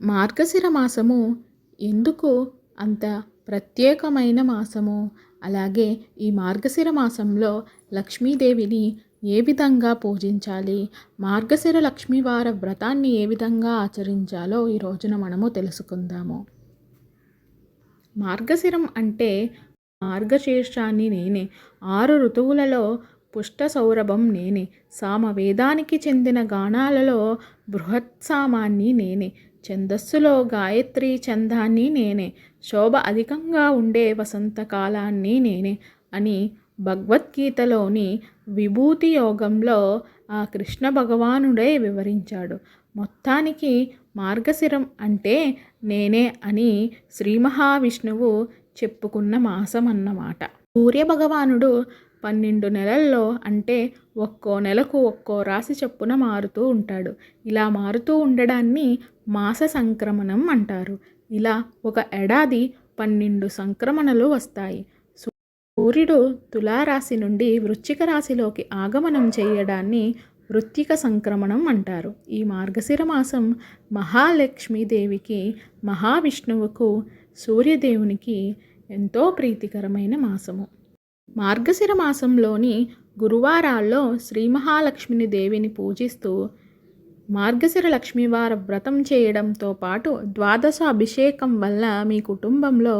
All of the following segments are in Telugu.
మార్గశిర మాసము ఎందుకు అంత ప్రత్యేకమైన మాసము? అలాగే ఈ మార్గశిర మాసంలో లక్ష్మీదేవిని ఏ విధంగా పూజించాలి? మార్గశిర లక్ష్మీవార వ్రతాన్ని ఏ విధంగా ఆచరించాలో ఈ రోజున మనము తెలుసుకుందాము. మార్గశిరం అంటే మార్గశీర్షాన్ని నేనే ఆరు ఋతువులలో పుష్ట సౌరభం నేనే సామ వేదానికి చెందిన గానాలలో బృహత్సామాన్ని నేనే ఛందస్సులో గాయత్రి ఛందాన్ని నేనే శోభ అధికంగా ఉండే వసంతకాలాన్ని నేనే అని భగవద్గీతలోని విభూతి యోగంలో ఆ కృష్ణ భగవానుడే వివరించాడు. మొత్తానికి మార్గశిరం అంటే నేనే అని శ్రీ మహావిష్ణువు చెప్పుకున్న మాసం అన్నమాట సూర్యభగవానుడు పన్నెండు నెలల్లో అంటే ఒక్కో నెలకు ఒక్కో రాశి చొప్పున మారుతూ ఉంటాడు. ఇలా మారుతూ ఉండడాన్ని మాస సంక్రమణం అంటారు. ఇలా ఒక ఏడాది పన్నెండు సంక్రమణలు వస్తాయి. సూర్యుడు తులారాశి నుండి వృశ్చిక రాశిలోకి ఆగమనం చేయడాన్ని వృత్తిక సంక్రమణం అంటారు. ఈ మార్గశిర మాసం మహాలక్ష్మీదేవికి మహావిష్ణువుకు సూర్యదేవునికి ఎంతో ప్రీతికరమైన మాసము. మార్గశిర మాసంలోని గురువారాల్లో శ్రీ మహాలక్ష్మిని దేవిని పూజిస్తూ మార్గశిర లక్ష్మీవార వ్రతం చేయడంతో పాటు ద్వాదశ అభిషేకం వల్ల మీ కుటుంబంలో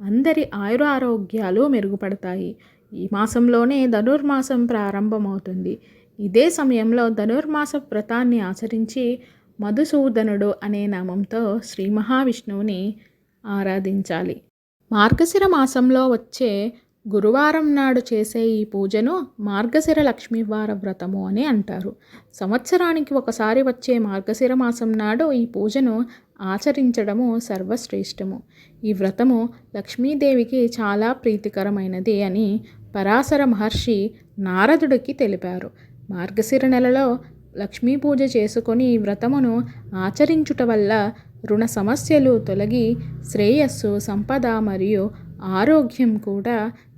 అందరి ఆయురారోగ్యాలు మెరుగుపడతాయి. ఈ మాసంలోనే ధనుర్మాసం ప్రారంభమవుతుంది. ఇదే సమయంలో ధనుర్మాస వ్రతాన్ని ఆచరించి మధుసూదనుడు అనే నామంతో శ్రీ మహావిష్ణువుని ఆరాధించాలి. మార్గశిర మాసంలో వచ్చే గురువారం నాడు చేసే ఈ పూజను మార్గశిర లక్ష్మీవార వ్రతము అని అంటారు. సంవత్సరానికి ఒకసారి వచ్చే మార్గశిర మాసం నాడు ఈ పూజను ఆచరించడము సర్వశ్రేష్టము. ఈ వ్రతము లక్ష్మీదేవికి చాలా ప్రీతికరమైనది అని పరాశర మహర్షి నారదుడికి తెలిపారు. మార్గశిర నెలలో లక్ష్మీ పూజ చేసుకొని ఈ వ్రతమును ఆచరించుట వల్ల రుణ సమస్యలు తొలగి శ్రేయస్సు సంపద మరియు ఆరోగ్యం కూడా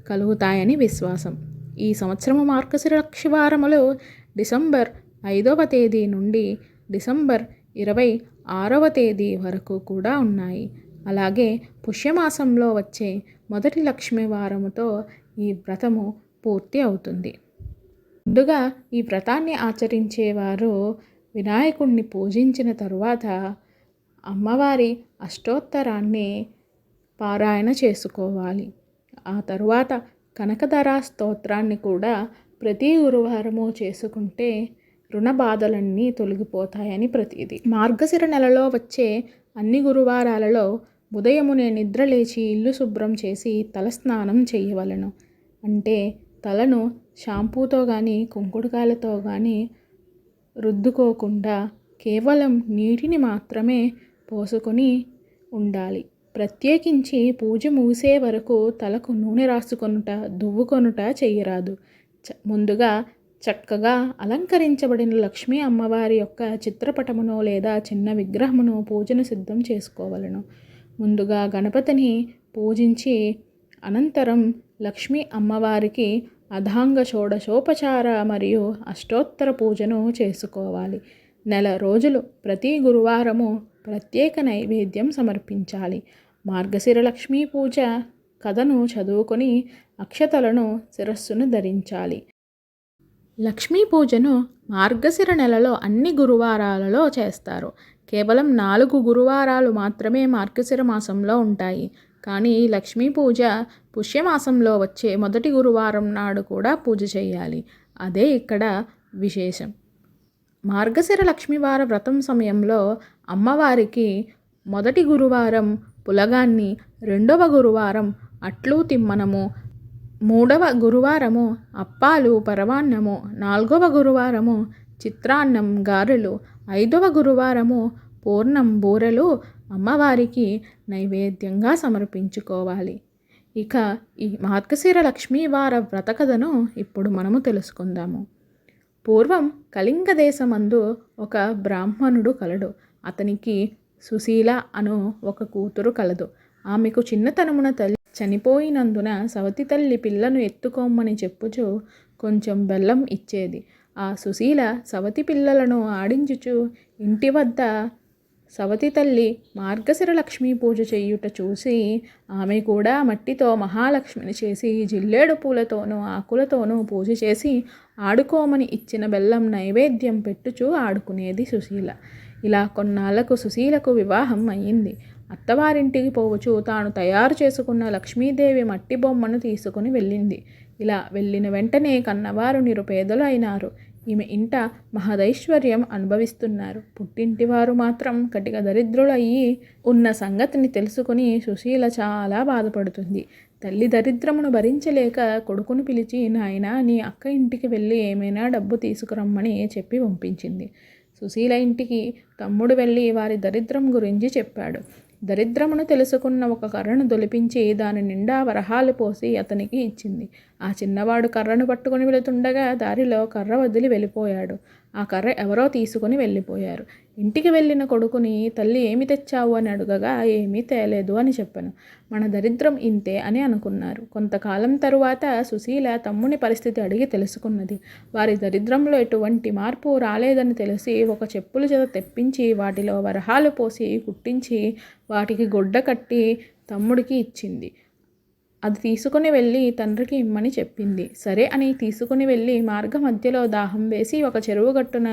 కలుగుతాయని విశ్వాసం. ఈ సంవత్సరము మార్గశిర లక్షవారములు డిసెంబర్ ఐదవ తేదీ నుండి డిసెంబర్ ఇరవై ఆరవ తేదీ వరకు కూడా ఉన్నాయి. అలాగే పుష్యమాసంలో వచ్చే మొదటి లక్ష్మీ వారముతో ఈ వ్రతము పూర్తి అవుతుంది. ముందుగా ఈ వ్రతాన్ని ఆచరించేవారు వినాయకుణ్ణి పూజించిన తరువాత అమ్మవారి అష్టోత్తరాన్ని పారాయణ చేసుకోవాలి. ఆ తరువాత కనకధరా స్తోత్రాన్ని కూడా ప్రతి గురువారము చేసుకుంటే రుణ బాధలన్నీ తొలగిపోతాయని ప్రతీది. మార్గశిర నెలలో వచ్చే అన్ని గురువారాలలో ఉదయమునే నిద్ర లేచి ఇల్లు శుభ్రం చేసి తలస్నానం చేయవలను. అంటే తలను షాంపూతో కానీ కుంకుడుకాయలతో కానీ రుద్దుకోకుండా కేవలం నీటిని మాత్రమే పోసుకొని ఉండాలి. ప్రత్యేకించి పూజ ముగిసే వరకు తలకు నూనె రాసుకొనుట దువ్వుకొనుట చేయరాదు చ ముందుగా చక్కగా అలంకరించబడిన లక్ష్మీ అమ్మవారి యొక్క చిత్రపటమును లేదా చిన్న విగ్రహమును పూజను సిద్ధం చేసుకోవలను. ముందుగా గణపతిని పూజించి అనంతరం లక్ష్మీ అమ్మవారికి అధాంగ షోడశోపచార మరియు అష్టోత్తర పూజను చేసుకోవాలి. నెల రోజులు ప్రతి గురువారము ప్రత్యేక నైవేద్యం సమర్పించాలి. మార్గశిర లక్ష్మీ పూజ కథను చదువుకొని అక్షతలను శిరస్సును ధరించాలి. లక్ష్మీ పూజను మార్గశిర నెలలో అన్ని గురువారాలలో చేస్తారు. కేవలం నాలుగు గురువారాలు మాత్రమే మార్గశిర మాసంలో ఉంటాయి. కానీ లక్ష్మీ పూజ పుష్యమాసంలో వచ్చే మొదటి గురువారం నాడు కూడా పూజ చేయాలి. అదే ఇక్కడ విశేషం. మార్గశిర లక్ష్మీవార వ్రతం సమయంలో అమ్మవారికి మొదటి గురువారం పులగాన్ని రెండవ గురువారం అట్లు తిమ్మనము మూడవ గురువారము అప్పాలు పరవాన్నము నాలుగవ గురువారము చిత్రాన్నం గారెలు ఐదవ గురువారము పూర్ణం బూరెలు అమ్మవారికి నైవేద్యంగా సమర్పించుకోవాలి. ఇక ఈ మార్గశిర లక్ష్మీవార వ్రత కథను ఇప్పుడు మనము తెలుసుకుందాము. పూర్వం కళింగ దేశమందు ఒక బ్రాహ్మణుడు కలడు. అతనికి సుశీల అను ఒక కూతురు కలదు. ఆమెకు చిన్నతనమున తల్లి చనిపోయినందున సవతి తల్లి పిల్లను ఎత్తుకోమని చెప్పుచు కొంచెం బెల్లం ఇచ్చేది. ఆ సుశీల సవతి పిల్లలను ఆడించుచు ఇంటి వద్ద సవతి తల్లి మార్గశిర లక్ష్మీ పూజ చేయుట చూసి ఆమె కూడా మట్టితో మహాలక్ష్మిని చేసి జిల్లేడు పూలతోనూ ఆకులతోనూ పూజ చేసి ఆడుకోమని ఇచ్చిన బెల్లం నైవేద్యం పెట్టుచూ ఆడుకునేది సుశీల. ఇలా కొన్నాళ్ళకు సుశీలకు వివాహం అయ్యింది. అత్తవారింటికి పోవచ్చు. తాను తయారు చేసుకున్న లక్ష్మీదేవి మట్టి బొమ్మను తీసుకుని వెళ్ళింది. ఇలా వెళ్ళిన వెంటనే కన్నవారు నిరుపేదలు అయినారు. ఈమె ఇంట మహదైశ్వర్యం అనుభవిస్తున్నారు. పుట్టింటి వారు మాత్రం కటిక దరిద్రులయ్యి ఉన్న సంగతిని తెలుసుకుని సుశీల చాలా బాధపడుతుంది. తల్లి దరిద్రమును భరించలేక కొడుకును పిలిచి నాయన నీ అక్క ఇంటికి వెళ్ళి ఏమైనా డబ్బు తీసుకురమ్మని చెప్పి పంపించింది. సుశీల ఇంటికి తమ్ముడు వెళ్ళి వారి దరిద్రం గురించి చెప్పాడు. దరిద్రమును తెలుసుకున్న ఒక కర్రను దొలిపించి దాని నిండా వరహాలు పోసి అతనికి ఇచ్చింది. ఆ చిన్నవాడు కర్రను పట్టుకుని వెళుతుండగా దారిలో కర్ర వదిలి వెళ్ళిపోయాడు. ఆ కర్ర ఎవరో తీసుకుని వెళ్ళిపోయారు. ఇంటికి వెళ్ళిన కొడుకుని తల్లి ఏమి తెచ్చావు? అని అడగగా ఏమీ తేలేదు అని చెప్పాను. మన దరిద్రం ఇంతే అని అనుకున్నారు. కొంతకాలం తరువాత సుశీల తమ్ముని పరిస్థితి అడిగి తెలుసుకున్నది. వారి దరిద్రంలో ఎటువంటి మార్పు రాలేదని తెలిసి ఒక చెప్పుల చేత తెప్పించి వాటిలో వరహాలు పోసి కుట్టించి వాటికి గుడ్డ కట్టి తమ్ముడికి ఇచ్చింది. అది తీసుకుని వెళ్ళి తండ్రికి ఇమ్మని చెప్పింది. సరే అని తీసుకుని వెళ్ళి మార్గ మధ్యలో దాహం వేసి ఒక చెరువు గట్టున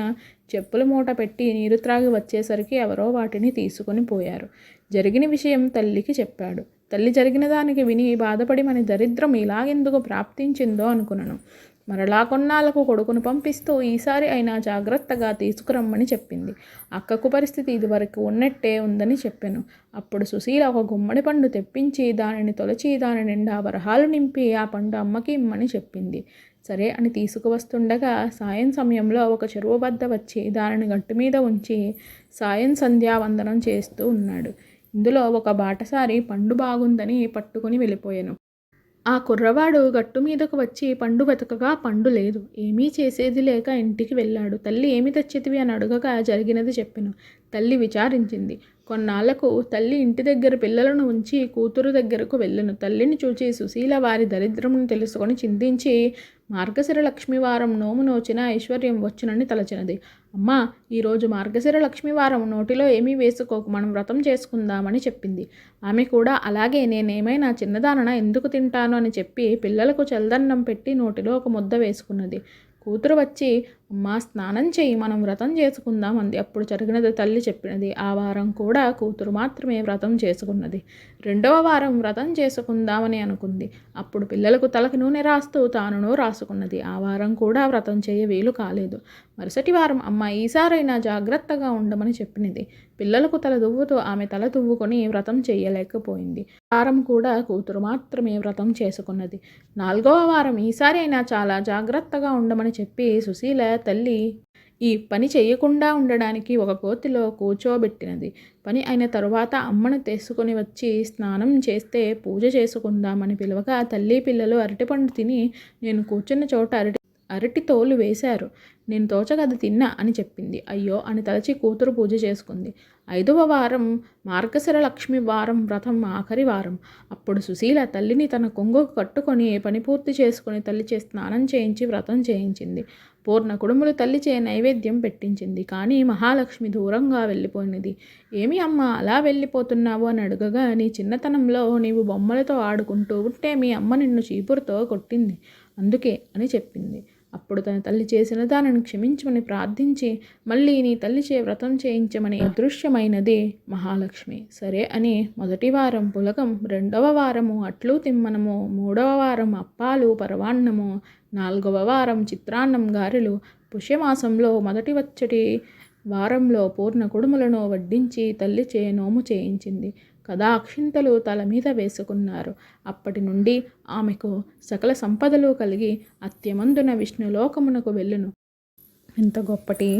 చెప్పుల మూట పెట్టి నీరు త్రాగి వచ్చేసరికి ఎవరో వాటిని తీసుకుని పోయారు. జరిగిన విషయం తల్లికి చెప్పాడు. తల్లి జరిగిన దానికి విని బాధపడి మన దరిద్రం ఇలాగెందుకు ప్రాప్తించిందో అనుకున్నాను మరలా కొన్నాళ్ళకు కొడుకును పంపిస్తూ ఈసారి అయినా జాగ్రత్తగా తీసుకురమ్మని చెప్పింది. అక్కకు పరిస్థితి ఇదివరకు ఉన్నట్టే ఉందని చెప్పాను. అప్పుడు సుశీల ఒక గుమ్మడి పండు తెప్పించి దానిని తొలచి దాని నిండా వరహాలు నింపి ఆ పండు అమ్మకి ఇమ్మని చెప్పింది. సరే అని తీసుకువస్తుండగా సాయం సమయంలో ఒక చెరువు వద్ద వచ్చి దానిని గట్టు మీద ఉంచి సాయం సంధ్యావందనం చేస్తూ ఉన్నాడు. ఇందులో ఒక బాటసారి పండు బాగుందని పట్టుకుని వెళ్ళిపోయాను. ఆ కుర్రవాడు గట్టు మీదకు వచ్చి పండు వెతకగా పండు లేదు. ఏమీ చేసేది లేక ఇంటికి వెళ్ళాడు. తల్లి ఏమి తెచ్చితివి? అని అడుగగా జరిగినది చెప్పాను. తల్లి విచారించింది. కొన్నాళ్ళకు తల్లి ఇంటి దగ్గర పిల్లలను ఉంచి కూతురు దగ్గరకు వెళ్ళను. తల్లిని చూచి సుశీల వారి దరిద్రమును తెలుసుకొని చింతించి మార్గశిర లక్ష్మీవారం నోము నోచిన ఐశ్వర్యం వచ్చునని తలచినది. అమ్మా ఈరోజు మార్గశిర లక్ష్మీవారం నోటిలో ఏమీ వేసుకోకు మనం వ్రతం చేసుకుందామని చెప్పింది. ఆమె కూడా అలాగే నేనేమైనా చిన్నదానన ఎందుకు తింటాను అని చెప్పి పిల్లలకు చల్దన్నం పెట్టి నోటిలో ఒక ముద్ద వేసుకున్నది. కూతురు వచ్చి అమ్మా స్నానం చేయి మనం వ్రతం చేసుకుందాం అంది. అప్పుడు జరిగినది తల్లి చెప్పినది ఆ వారం కూడా కూతురు మాత్రమే వ్రతం చేసుకున్నది. రెండవ వారం వ్రతం చేసుకుందామని అనుకుంది. అప్పుడు పిల్లలకు తలకు నూనె రాస్తూ తానునూ రాసుకున్నది. ఆ వారం కూడా వ్రతం చేయ వీలు కాలేదు. మరుసటి వారం అమ్మ ఈసారైనా జాగ్రత్తగా ఉండమని చెప్పినది. పిల్లలకు తల దువ్వుతూ ఆమె తల దువ్వుకొని వ్రతం చేయలేకపోయింది. వారం కూడా కూతురు మాత్రమే వ్రతం చేసుకున్నది. నాలుగవ వారం ఈసారి అయినా చాలా జాగ్రత్తగా ఉండమని చెప్పి సుశీల తల్లి ఈ పని చేయకుండా ఉండడానికి ఒక కోతిలో కూర్చోబెట్టినది. పని అయిన తరువాత అమ్మను తీసుకొని వచ్చి స్నానం చేస్తే పూజ చేసుకుందామని పిలవగా తల్లి పిల్లలు అరటిపండు తిని నేను కూర్చున్న చోట అరటి అరటి తోలు వేశారు. నేను తోచగది తిన్నా అని చెప్పింది. అయ్యో అని తలచి కూతురు పూజ చేసుకుంది. ఐదవ వారం మార్గశిర లక్ష్మి వారం వ్రతం ఆఖరి వారం. అప్పుడు సుశీల తల్లిని తన కొంగుకు కట్టుకొని పని పూర్తి చేసుకుని తల్లి చే స్నానం చేయించి వ్రతం చేయించింది. పూర్ణ కుడుములు తల్లిచే నైవేద్యం పెట్టించింది. కానీ మహాలక్ష్మి దూరంగా వెళ్ళిపోయినది ఏమి అమ్మ అలా వెళ్ళిపోతున్నావు అని అడగగా నీ చిన్నతనంలో నీవు బొమ్మలతో ఆడుకుంటూ ఉంటే మీ అమ్మ నిన్ను చీపురుతో కొట్టింది. అందుకే అని చెప్పింది. అప్పుడు తన తల్లి చేసిన దానిని క్షమించమని ప్రార్థించి మళ్ళీ నీ తల్లి చే వ్రతం చేయించమని అదృశ్యమైనది మహాలక్ష్మి. సరే అని మొదటి వారం పులకం రెండవ వారము అట్లు తిమ్మనము మూడవ వారం అప్పాలు పరవాన్నము నాలుగవ వారం చిత్రాన్నం గారెలు పుష్యమాసంలో మొదటి వచ్చటి వారంలో పూర్ణ కుడుములను వడ్డించి తల్లి చే నోము చేయించింది. కదా అక్షింతలు తల మీద వేసుకున్నారు. అప్పటి నుండి ఆమెకు సకల సంపదలు కలిగి అత్యమందున విష్ణులోకమునకు వెళ్ళును. ఎంత గొప్పటి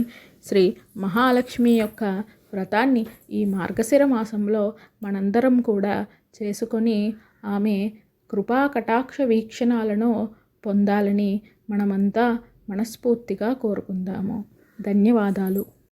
శ్రీ మహాలక్ష్మి యొక్క వ్రతాన్ని ఈ మార్గశిర మాసంలో మనందరం కూడా చేసుకొని ఆమె కృపా కటాక్ష వీక్షణాలను పొందాలని మనమంతా మనస్ఫూర్తిగా కోరుకుందాము. ధన్యవాదాలు.